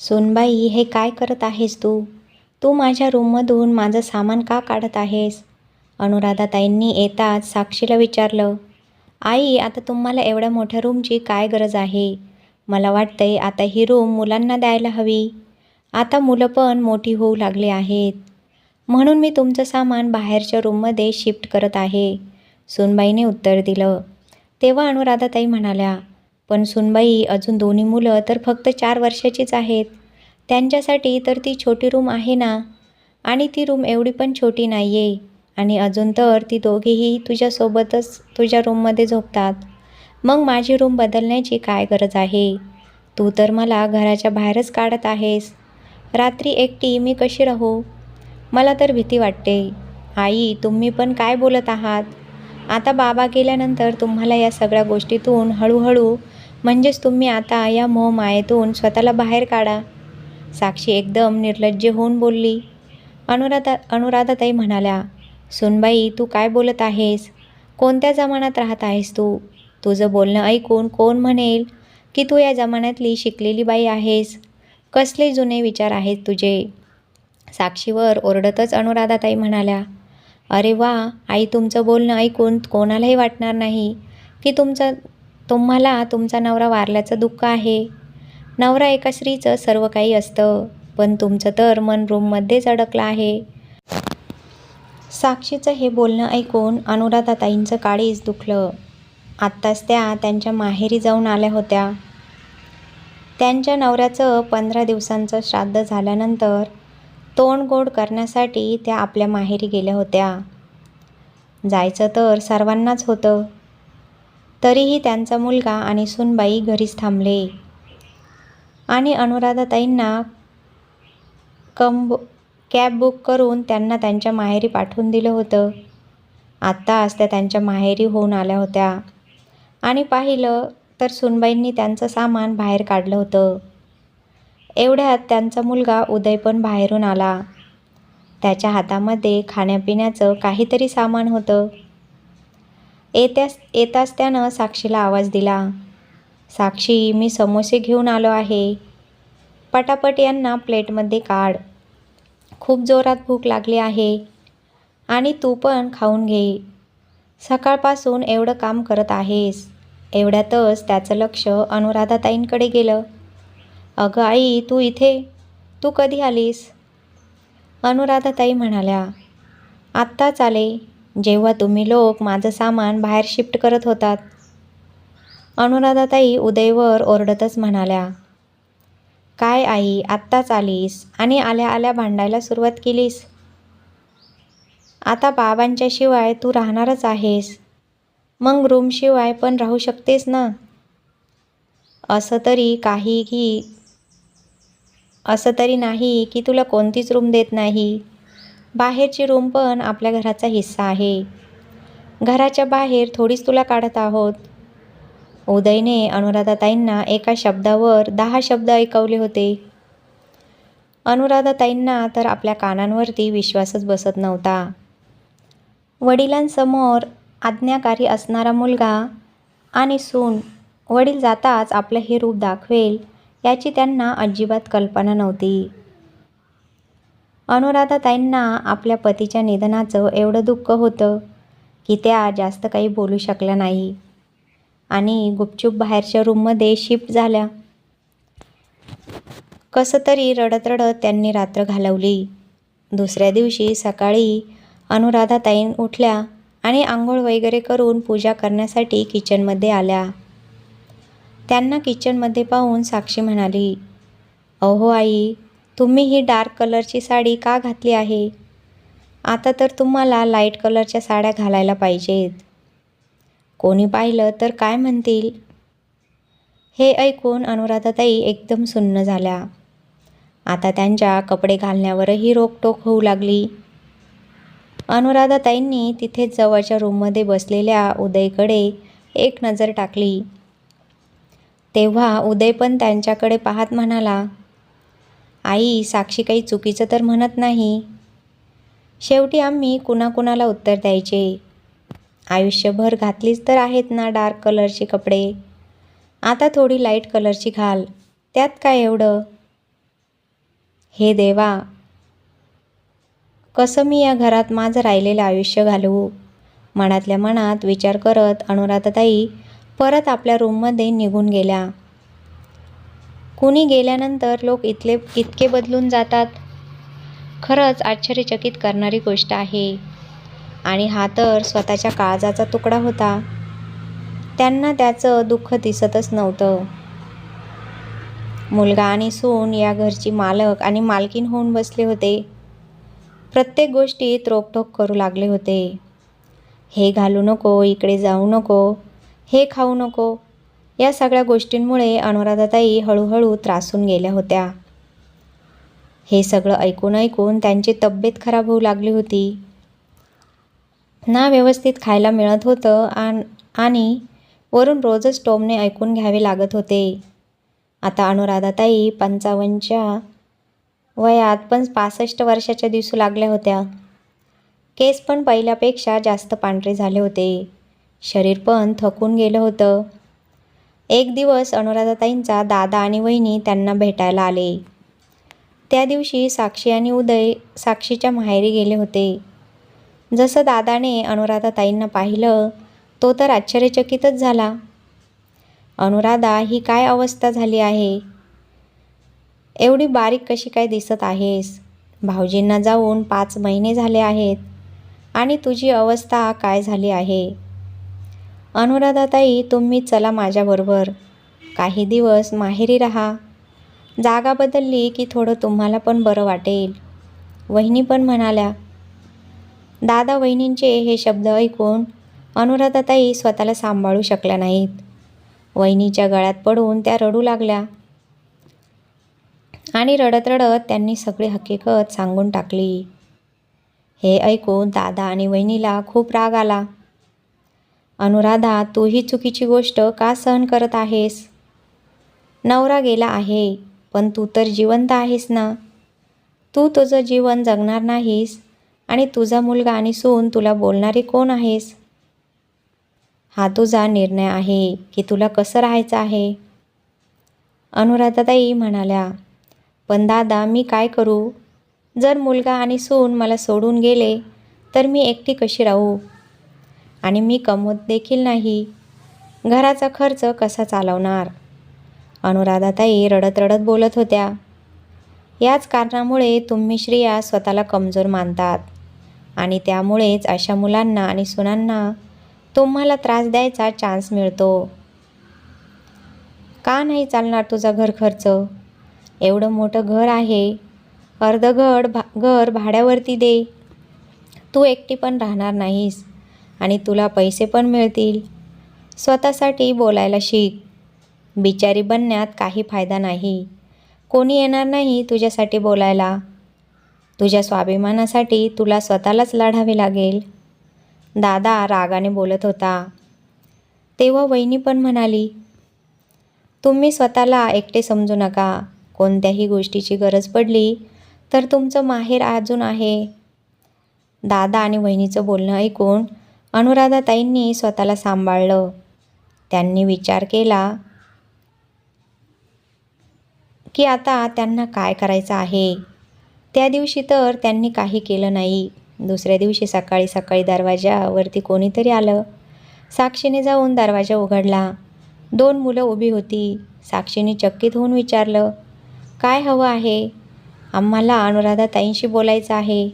सोनबाई हे काय करत आहेस तू? तू माझ्या रूममधून माझं सामान का काढत आहेस? अनुराधाताईंनी येताच साक्षीला विचारलं आई आता तुम्हाला एवढ्या मोठ्या रूमची काय गरज आहे? मला वाटतंय आता ही रूम मुलांना द्यायला हवी. आता मुलं पण मोठी होऊ लागली आहेत. म्हणून मी तुमचं सामान बाहेरच्या रूममध्ये शिफ्ट करत आहे. सुनबाईने उत्तर दिलं. तेव्हा अनुराधाताई म्हणाल्या पण सुनबाई अजून दोन्ही मुलं तर फक्त चार वर्षाचीच आहेत. त्यांच्यासाठी तर ती छोटी रूम आहे ना? आणि ती रूम एवढी पण छोटी नाही आहे आणि अजून तर ती दोघीही तुझ्यासोबतच तुझ्या रूममध्ये झोपतात. मग माझी रूम बदलण्याची काय गरज आहे? तू तर मला घराच्या बाहेरच काढत आहेस. रात्री एकटी मी कशी राहू? मला तर भीती वाटते. आई तुम्ही पण काय बोलत आहात? आता बाबा गेल्यानंतर तुम्हाला या सगळ्या गोष्टीतून हळूहळू म्हणजेच तुम्ही आता या मोहमायेतून स्वतःला बाहेर काढा. साक्षी एकदम निर्लज्ज होऊन बोलली. अनुराधा अनुराधाताई म्हणाल्या सुनबाई तू काय बोलत आहेस? कोणत्या जमान्यात राहत आहेस तू? तुझं बोलणं ऐकून कोण म्हणेल की तू या जमान्यातली शिकलेली बाई आहेस? कसले जुने विचार आहेत तुझे? साक्षीवर ओरडतच अनुराधाताई म्हणाल्या अरे वा आई तुमचं बोलणं ऐकून कोणालाही वाटणार नाही की तुमचं तुम्हाला तुमचा नवरा वारल्याचं दुःख आहे. नवरा एका स्त्रीचं सर्व काही असतं पण तुमचं तर मन रूममध्येच अडकलं आहे. साक्षीचं हे बोलणं ऐकून अनुराधाताईंचं काळीच दुखलं. आत्ताच त्या त्यांच्या माहेरी जाऊन आल्या होत्या. त्यांच्या नवऱ्याचं पंधरा दिवसांचं श्राद्ध झाल्यानंतर तोंड गोड करण्यासाठी त्या आपल्या माहेरी गेल्या होत्या. जायचं तर सर्वांनाच होतं. तरीही त्यांचा मुलगा आणि सुनबाई घरीच थांबले. आणि अनुराधाताईंना कम कॅब बुक करून त्यांना त्यांच्या माहेरी पाठवून दिलं होतं. आत्ताच त्या त्यांच्या माहेरी होऊन आल्या होत्या. आणि पाहिलं तर सुनबाईंनी त्यांचं सामान बाहेर काढलं होतं. एवढ्यात त्यांचा मुलगा उदय पण बाहेरून आला. त्याच्या हातामध्ये खाण्यापिण्याचं काहीतरी सामान होतं. येत्यास येताच त्यानं साक्षीला आवाज दिला. साक्षी मी समोसे घेऊन आलो आहे. पटापट यांना प्लेटमध्ये काढ. खूप जोरात भूक लागली आहे आणि तू पण खाऊन घे. सकाळपासून एवढं काम करत आहेस. एवढ्यातच त्याचं लक्ष अनुराधाताईंकडे गेलं. अगं आई तू इथे? तू कधी आलीस? अनुराधाताई म्हणाल्या. आत्ताच आले. जेव्हा तुम्ही लोक माझं सामान बाहेर शिफ्ट करत होतात. अनुराधाताई उदयवर ओरडतच म्हणाल्या काय आई आत्ताच आलीस आणि आल्या आल्या भांडायला सुरुवात केलीस? आता बाबांच्याशिवाय तू राहणारच आहेस. मग रूमशिवाय पण राहू शकतेस ना? असं तरी काहीही असं तरी नाही की तुला कोणतीच रूम देत नाही. बाहेरची रूम पण आपल्या घराचा हिस्सा आहे. घराच्या बाहेर थोडीच तुला काढत आहोत. उदयने अनुराधाताईंना एका शब्दावर दहा शब्द ऐकवले होते. अनुराधाताईंना तर आपल्या कानांवरती विश्वासच बसत नव्हता. वडिलांसमोर आज्ञाकारी असणारा मुलगा आणि सून वडील जाताच आपलं हे रूप दाखवेल याची त्यांना अजिबात कल्पना नव्हती. अनुराधाताईंना आपल्या पतीच्या निधनाचं एवढं दुःख होतं की त्या जास्त काही बोलू शकल्या नाही. आणि गुपचूप बाहेरच्या रूममध्ये शिफ्ट झाल्या. कसं तरी रडत रडत त्यांनी रात्र घालवली. दुसऱ्या दिवशी सकाळी अनुराधाताईं उठल्या आणि आंघोळ वगैरे करून पूजा करण्यासाठी किचनमध्ये आल्या. त्यांना किचनमध्ये पाहून साक्षी म्हणाली अहो आई तुम्ही ही डार्क कलरची साडी का घातली आहे? आता तर तुम्हाला लाइट कलरच्या साड्या घालायला पाहिजेत. कोणी पाहिलं तर काय म्हणतील? हे ऐकून अनुराधाताई एकदम सुन्न झाल्या. आता त्यांच्या कपडे घालण्यावरही रोकटोक होऊ लागली. अनुराधाताईंनी तिथेच जवळच्या रूममध्ये बसलेल्या उदयकडे एक नजर टाकली. तेव्हा उदय पण त्यांच्याकडे पाहत म्हणाला आई साक्षी काही चुकीचं तर म्हणत नाही. शेवटी आम्ही कुणाकुणाला उत्तर द्यायचे. आयुष्यभर घातलीच तर आहेत ना डार्क कलरचे कपडे. आता थोडी लाइट कलरची घाल. त्यात काय एवढं? हे देवा कसं मी या घरात माझं राहिलेलं आयुष्य घालवू? मनातल्या मनात विचार करत अनुराधाताई परत आपल्या रूममध्ये निघून गेल्या. कुणी गेल्यानंतर लोक इथले इतके बदलून जातात? खरंच आश्चर्यचकित करणारी गोष्ट आहे. आणि हा तर स्वतःच्या काळजाचा तुकडा होता. त्यांना त्याचं दुःख दिसतच नव्हतं. मुलगा आणि सून या घरची मालक आणि मालकीन होऊन बसले होते. प्रत्येक गोष्टीत रोकटोक करू लागले होते. हे घालू नको इकडे जाऊ नको हे खाऊ नको या सगळ्या गोष्टींमुळे अनुराधाताई हळूहळू त्रासून गेल्या होत्या. हे सगळं ऐकून ऐकून त्यांची तब्येत खराब होऊ लागली होती. ना व्यवस्थित खायला मिळत होतं आण आणि वरून रोजच टोमने ऐकून घ्यावे लागत होते. आता अनुराधाताई पंचावन्नच्या वयात पण पासष्ट वर्षाच्या दिसू लागल्या होत्या. केस पण पहिल्यापेक्षा जास्त पांढरे झाले होते. शरीर पण थकून गेलं होतं. एक दिवस अनुराधाताईंचा दादा आणि वहिनी त्यांना भेटायला आले. त्या दिवशी साक्षी आणि उदय साक्षीच्या माहेरी गेले होते. जसं दादाने अनुराधाताईंना पाहिलं तो तर आश्चर्यचकितच झाला. अनुराधा ही काय अवस्था झाली आहे? एवढी बारीक कशी काय दिसत आहेस? भाऊजींना जाऊन पाच महिने झाले आहेत आणि तुझी अवस्था काय झाली आहे? अनुराधाताई तुम्ही चला माझ्याबरोबर. काही दिवस माहेरी राहा. जागा बदलली की थोडं तुम्हाला पण बरं वाटेल. वहिनी पण म्हणाल्या दादा वहिनींचे हे शब्द ऐकून अनुराधाताई स्वतःला सांभाळू शकल्या नाहीत. वहिनीच्या गळ्यात पडून त्या रडू लागल्या आणि रडत रडत त्यांनी सगळी हकीकत सांगून टाकली. हे ऐकून दादा आणि वहिनीला खूप राग आला. अनुराधा तू ही चुकीची गोष्ट का सहन करत आहेस? नवरा गेला आहे पण तू तर जिवंत आहेस ना? तू तुझं जीवन जगणार नाहीस आणि तुझा मुलगा आणि सून तुला बोलणारे कोण आहेस? हा तुझा निर्णय आहे की तुला कसं राहायचं आहे? अनुराधाताई म्हणाल्या पण दादा मी काय करू? जर मुलगा आणि सून मला सोडून गेले तर मी एकटी कशी राहू? आणि मी कमवत देखील नाही. घराचा खर्च कसा चालवणार? अनुराधाताई रडत रडत बोलत होत्या. याच कारणामुळे तुम्ही श्रिया स्वतःला कमजोर मानतात आणि त्यामुळेच अशा मुलांना आणि सुनांना तुम्हाला त्रास द्यायचा चान्स मिळतो. का नाही चालणार तुझा घर खर्च? एवढं मोठं घर आहे. अर्ध घर भा घर भाड्यावरती दे. तू एकटी पण राहणार नाहीस. आणि तुला पैसे पण मिळतील. स्वतःसाठी बोलायला शिक. बिचारी बनण्यात काही फायदा नाही. कोणी येणार नाही तुझ्यासाठी बोलायला. तुझ्या स्वाभिमानासाठी तुला स्वतःलाच लढावे लागेल. दादा रागाने बोलत होता. तेव्हा वहिनी पण म्हणाली तुम्ही स्वतःला एकटे समजू नका. कोणत्याही गोष्टीची गरज पडली तर तुमचं माहेर अजून आहे. दादा आणि वहिनीचं बोलणं ऐकून अनुराधाताईंनी स्वतःला सांभाळलं. त्यांनी विचार केला की आता त्यांना काय करायचं आहे? त्या दिवशी तर त्यांनी काही केलं नाही. दुसऱ्या दिवशी सकाळी सकाळी दरवाजावरती कोणीतरी आलं. साक्षीने जाऊन दरवाजा उघडला. दोन मुलं उभी होती. साक्षीने चकित होऊन विचारलं काय हवं आहे? आम्हाला अनुराधाताईंशी बोलायचं आहे.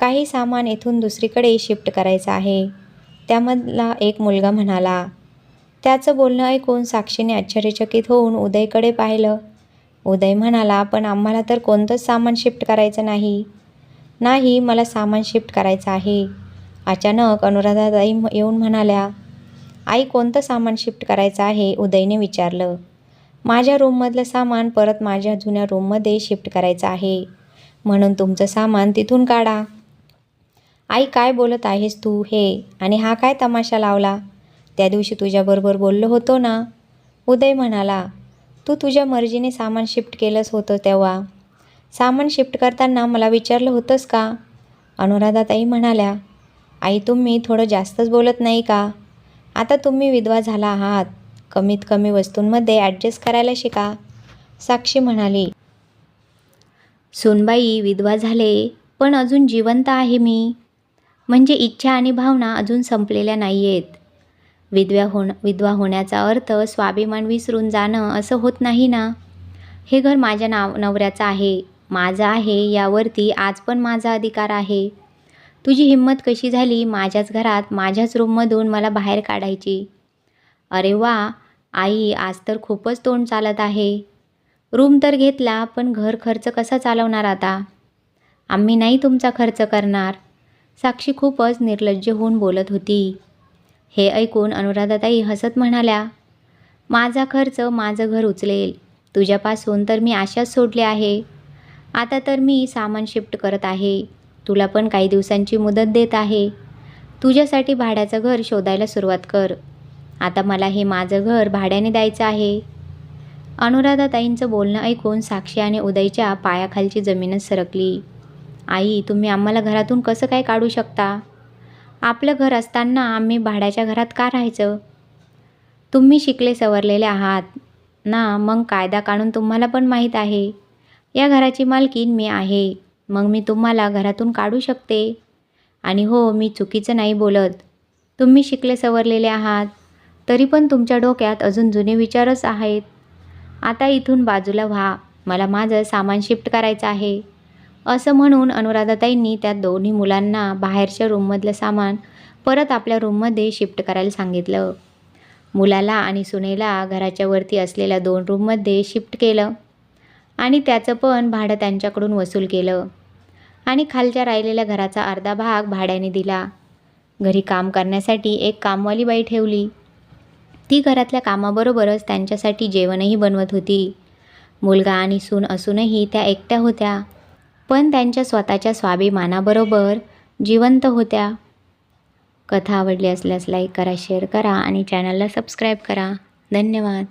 काही सामान इथून दुसरीकडे शिफ्ट करायचं आहे. त्यामधला एक मुलगा म्हणाला त्याचं बोलणं ऐकून साक्षीने आश्चर्यचकित होऊन उदयकडे पाहिलं. उदय म्हणाला पण आम्हाला तर कोणतंच सामान शिफ्ट करायचं नाही. नाही मला सामान शिफ्ट करायचं आहे. अचानक अनुराधाताई येऊन म्हणाल्या आई कोणतं सामान शिफ्ट करायचं आहे? उदयने विचारलं माझ्या रूममधलं सामान परत माझ्या जुन्या रूममध्ये शिफ्ट करायचं आहे. म्हणून तुमचं सामान तिथून काढा. आई काय बोलत आहेस तू? हे. आणि हा काय तमाशा लावला? त्या दिवशी तुझ्याबरोबर बोललो होतो ना. उदय म्हणाला तू तुझ्या मर्जीने सामान शिफ्ट केलंच होतं तेव्हा. सामान शिफ्ट करताना मला विचारलं होतंस का? अनुराधाताई म्हणाल्या आई तुम्ही थोडं जास्तच बोलत नाही का? आता तुम्ही विधवा झाला आहात. कमीत कमी वस्तूंमध्ये ॲडजस्ट करायला शिका. साक्षी म्हणाली सोनबाई विधवा झाले पण अजून जिवंत आहे मी. म्हणजे इच्छा आणि भावना अजून संपलेल्या नाही आहेत विधव्या होण विधवा होण्याचा अर्थ स्वाभिमान विसरून जाणं असं होत नाही ना? हे घर माझ्या नाव नवऱ्याचं आहे. माझं आहे यावरती आज पण माझा अधिकार आहे. तुझी हिंमत कशी झाली माझ्याच घरात माझ्याच रूममधून मला बाहेर काढायची? अरे वा! आई आज तर खूपच तोंड चालत आहे. रूम तर घेतला पण घर खर्च कसा चालवणार आता? आम्ही नाही तुमचा खर्च करणार. साक्षी खूपच निर्लज्ज होऊन बोलत होती. हे ऐकून अनुराधाताई हसत म्हणाल्या माझा खर्च माझं घर उचलेल. तुझ्यापासून तर मी आशाच सोडली आहे. आता तर मी सामान शिफ्ट करत आहे. तुला पण काही दिवसांची मुदत देत आहे. तुझ्यासाठी भाड्याचं घर शोधायला सुरुवात कर. आता मला हे माझं घर भाड्याने द्यायचं आहे. अनुराधाताईंचं बोलणं ऐकून साक्षी आणि उदयच्या पायाखालची जमीनच सरकली. आई तुम्ही आम्हाला घरातून कसं काय काढू शकता? आपलं घर असताना आम्ही भाड्याच्या घरात का राहायचं? तुम्ही शिकले सवरलेले आहात. ना मग कायदा काढून तुम्हाला पण माहीत आहे. या घराची मालकीन मी आहे. मग मी तुम्हाला घरातून काढू शकते. आणि हो मी चुकीचं नाही बोलत. तुम्ही शिकले सवरलेले आहात. तरी पण तुमच्या डोक्यात अजून जुने विचारच आहेत. आता इथून बाजूला व्हा. मला माझं सामान शिफ्ट करायचं आहे. असं म्हणून अनुराधाताईंनी त्या दोन्ही मुलांना बाहेरच्या रूममधलं सामान परत आपल्या रूममध्ये शिफ्ट करायला सांगितलं. मुलाला आणि सुनेला घराच्या वरती असलेल्या दोन रूममध्ये शिफ्ट केलं. आणि त्याचं पण भाडं त्यांच्याकडून वसूल केलं. आणि खालच्या राहिलेल्या घराचा अर्धा भाग भाड्याने दिला. घरी काम करण्यासाठी एक कामवाली बाई ठेवली. ती घरातल्या कामाबरोबरच त्यांच्यासाठी जेवणही बनवत होती. मुलगा आणि सून असूनही त्या एकट्या होत्या. पण त्यांच्या स्वतःच्या स्वाभिमानाबरोबर जिवंत होत्या. कथा आवडली असल्यास लाईक करा शेअर करा आणि चॅनलला सबस्क्राईब करा. धन्यवाद.